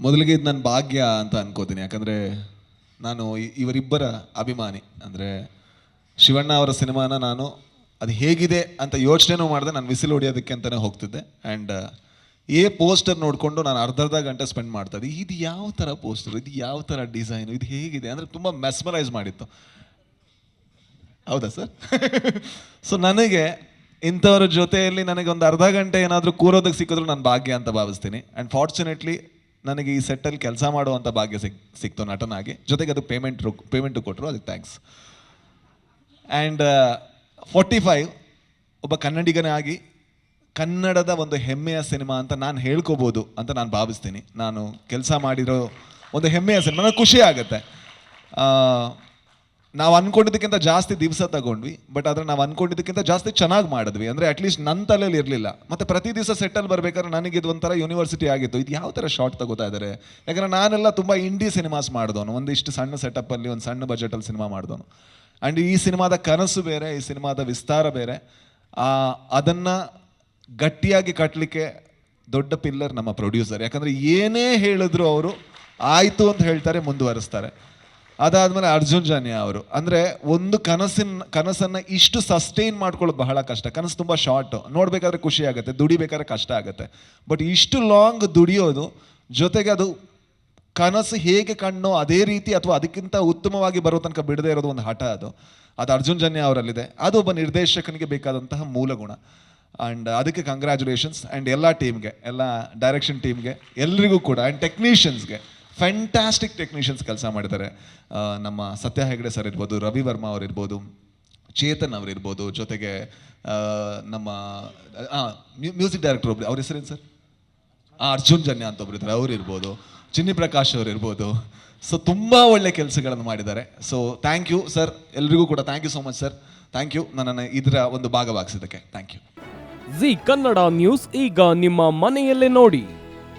ಮೊದಲಿಗೆ ಇದು ನನ್ನ ಭಾಗ್ಯ ಅಂತ ಅನ್ಕೋತೀನಿ. ಯಾಕಂದರೆ ನಾನು ಇವರಿಬ್ಬರ ಅಭಿಮಾನಿ. ಅಂದರೆ ಶಿವಣ್ಣ ಅವರ ಸಿನಿಮಾನ ನಾನು ಅದು ಹೇಗಿದೆ ಅಂತ ಯೋಚನೆನೂ ಮಾಡಿದೆ, ನಾನು ವಿಸಿಲ್ ಹೊಡಿಯೋದಕ್ಕೆ ಅಂತಲೇ ಹೋಗ್ತಿದ್ದೆ. ಆ್ಯಂಡ್ ಏ ಪೋಸ್ಟರ್ ನೋಡಿಕೊಂಡು ನಾನು ಅರ್ಧ ಅರ್ಧ ಗಂಟೆ ಸ್ಪೆಂಡ್ ಮಾಡ್ತಾ ಇದ್ದೆ. ಇದು ಯಾವ ಥರ ಪೋಸ್ಟರ್? ಇದು ಯಾವ ಥರ ಡಿಸೈನು? ಇದು ಹೇಗಿದೆ? ಅಂದರೆ ತುಂಬ ಮೆಸ್ಮರೈಸ್ ಮಾಡಿತ್ತು. ಹೌದಾ ಸರ್? ಸೊ ನನಗೆ ಇಂಥವ್ರ ಜೊತೆಯಲ್ಲಿ ನನಗೆ ಒಂದು ಅರ್ಧ ಗಂಟೆ ಏನಾದರೂ ಕೂರೋದಕ್ಕೆ ಸಿಕ್ಕಿದ್ರು ನಾನು ಭಾಗ್ಯ ಅಂತ ಭಾವಿಸ್ತೀನಿ. ಆ್ಯಂಡ್ ಫಾರ್ಚುನೇಟ್ಲಿ ನನಗೆ ಈ ಸೆಟ್ಟಲ್ಲಿ ಕೆಲಸ ಮಾಡುವಂಥ ಭಾಗ್ಯ ಸಿಕ್, ಸಿಕ್ತು ನಟನಾಗಿ. ಜೊತೆಗೆ ಅದು ಪೇಮೆಂಟ್ ಪೇಮೆಂಟು ಕೊಟ್ಟರು ಅದಕ್ಕೆ ಥ್ಯಾಂಕ್ಸ್ ಆ್ಯಂಡ್ ಫೋರ್ಟಿ ಫೈವ್ ಒಬ್ಬ ಕನ್ನಡಿಗನೇ ಆಗಿ ಕನ್ನಡದ ಒಂದು ಹೆಮ್ಮೆಯ ಸಿನಿಮಾ ಅಂತ ನಾನು ಹೇಳ್ಕೋಬೋದು ಅಂತ ನಾನು ಭಾವಿಸ್ತೀನಿ. ನಾನು ಕೆಲಸ ಮಾಡಿರೋ ಒಂದು ಹೆಮ್ಮೆಯ ಸಿನಿಮಾ ನನಗೆ ಖುಷಿ ಆಗುತ್ತೆ. ನಾವು ಅನ್ಕೊಂಡಿದ್ದಕ್ಕಿಂತ ಜಾಸ್ತಿ ದಿವಸ ತಗೊಂಡ್ವಿ ಬಟ್ ಆದರೆ ನಾವು ಅನ್ಕೊಂಡಿದ್ದಕ್ಕಿಂತ ಜಾಸ್ತಿ ಚೆನ್ನಾಗಿ ಮಾಡಿದ್ವಿ. ಅಂದರೆ ಅಟ್ಲೀಸ್ಟ್ ನನ್ನ ತಲೆಯಲ್ಲಿ ಇರಲಿಲ್ಲ. ಮತ್ತು ಪ್ರತಿ ದಿವಸ ಸೆಟ್ಟಲ್ಲಿ ಬರಬೇಕಾದ್ರೆ ನನಗೆ ಇದು ಒಂಥರ ಯೂನಿವರ್ಸಿಟಿ ಆಗಿತ್ತು. ಇದು ಯಾವ ಥರ ಶಾರ್ಟ್ ತಗೋತಾ ಇದ್ದಾರೆ ಯಾಕಂದರೆ ನಾನೆಲ್ಲ ತುಂಬ ಇಂಡಿ ಸಿನಿಮಾಸ್ ಮಾಡಿದವನು. ಒಂದಿಷ್ಟು ಸಣ್ಣ ಸೆಟಪ್ಪಲ್ಲಿ ಒಂದು ಸಣ್ಣ ಬಜೆಟಲ್ಲಿ ಸಿನಿಮಾ ಮಾಡಿದವನು. ಆ್ಯಂಡ್ ಈ ಸಿನಿಮಾದ ಕನಸು ಬೇರೆ, ಈ ಸಿನಿಮಾದ ವಿಸ್ತಾರ ಬೇರೆ. ಅದನ್ನು ಗಟ್ಟಿಯಾಗಿ ಕಟ್ಟಲಿಕ್ಕೆ ದೊಡ್ಡ ಪಿಲ್ಲರ್ ನಮ್ಮ ಪ್ರೊಡ್ಯೂಸರ್ ಯಾಕಂದರೆ ಏನೇ ಹೇಳಿದ್ರು ಅವರು, ಆಯಿತು ಅಂತ ಹೇಳ್ತಾರೆ, ಮುಂದುವರಿಸ್ತಾರೆ. ಅದಾದಮೇಲೆ ಅರ್ಜುನ್ ಜನ್ಯ ಅವರು. ಅಂದರೆ ಒಂದು ಕನಸಿನ, ಕನಸನ್ನು ಇಷ್ಟು ಸಸ್ಟೈನ್ ಮಾಡ್ಕೊಳ್ಳೋದು ಬಹಳ ಕಷ್ಟ. ಕನಸು ತುಂಬ ಶಾರ್ಟ್ ನೋಡಬೇಕಾದ್ರೆ ಖುಷಿ ಆಗುತ್ತೆ, ದುಡಿಬೇಕಾದ್ರೆ ಕಷ್ಟ ಆಗುತ್ತೆ. ಬಟ್ ಇಷ್ಟು ಲಾಂಗ್ ದುಡಿಯೋದು ಜೊತೆಗೆ ಅದು ಕನಸು ಹೇಗೆ ಕಣ್ಣೋ ಅದೇ ರೀತಿ ಅಥವಾ ಅದಕ್ಕಿಂತ ಉತ್ತಮವಾಗಿ ಬರೋ ತನಕ ಬಿಡದೇ ಇರೋದು ಒಂದು ಹಠ ಅದು. ಅದು ಅರ್ಜುನ್ ಜನ್ಯ ಅವರಲ್ಲಿದೆ. ಅದು ಒಬ್ಬ ನಿರ್ದೇಶಕನಿಗೆ ಬೇಕಾದಂತಹ ಮೂಲ ಗುಣ. ಆ್ಯಂಡ್ ಅದಕ್ಕೆ ಕಂಗ್ರ್ಯಾಚುಲೇಷನ್ಸ್ ಆ್ಯಂಡ್ ಎಲ್ಲ ಟೀಮ್ಗೆ ಎಲ್ಲ ಡೈರೆಕ್ಷನ್ ಟೀಮ್ಗೆ ಎಲ್ರಿಗೂ ಕೂಡ ಆ್ಯಂಡ್ ಟೆಕ್ನಿಷಿಯನ್ಸ್ಗೆ ಫ್ಯಾಂಟಾಸ್ಟಿಕ್ ಟೆಕ್ನಿಷಿಯನ್ಸ್ ಕೆಲಸ ಮಾಡಿದ್ದಾರೆ ನಮ್ಮ ಸತ್ಯ ಹೆಗಡೆ ಸರ್ ಇರ್ಬೋದು, ರವಿ ವರ್ಮ ಅವರಿರ್ಬೋದು ಚೇತನ್ ಅವರಿರ್ಬೋದು ಜೊತೆಗೆ ನಮ್ಮ ಮ್ಯೂಸಿಕ್ ಡೈರೆಕ್ಟರ್ ಒಬ್ರು, ಅವ್ರ ಹೆಸರೇನು ಸರ್ ಅರ್ಜುನ್ ಜನ್ಯ ಅಂತ ಒಬ್ರು ಇದ್ದಾರೆ, ಅವ್ರು ಚಿನ್ನಿ ಪ್ರಕಾಶ್ ಅವ್ರು ಇರ್ಬೋದು. ಸೊ ತುಂಬ ಒಳ್ಳೆ ಕೆಲಸಗಳನ್ನು ಮಾಡಿದ್ದಾರೆ. ಸೊ ಥ್ಯಾಂಕ್ ಯು ಸರ್ ಎಲ್ರಿಗೂ ಕೂಡ thank you so much sir thank you ನನ್ನನ್ನು ಇದರ ಒಂದು ಭಾಗವಾಗಿಸಿದ್ದಕ್ಕೆ. Thank you Zee Kannada news ಈಗ ನಿಮ್ಮ ಮನೆಯಲ್ಲೇ ನೋಡಿ.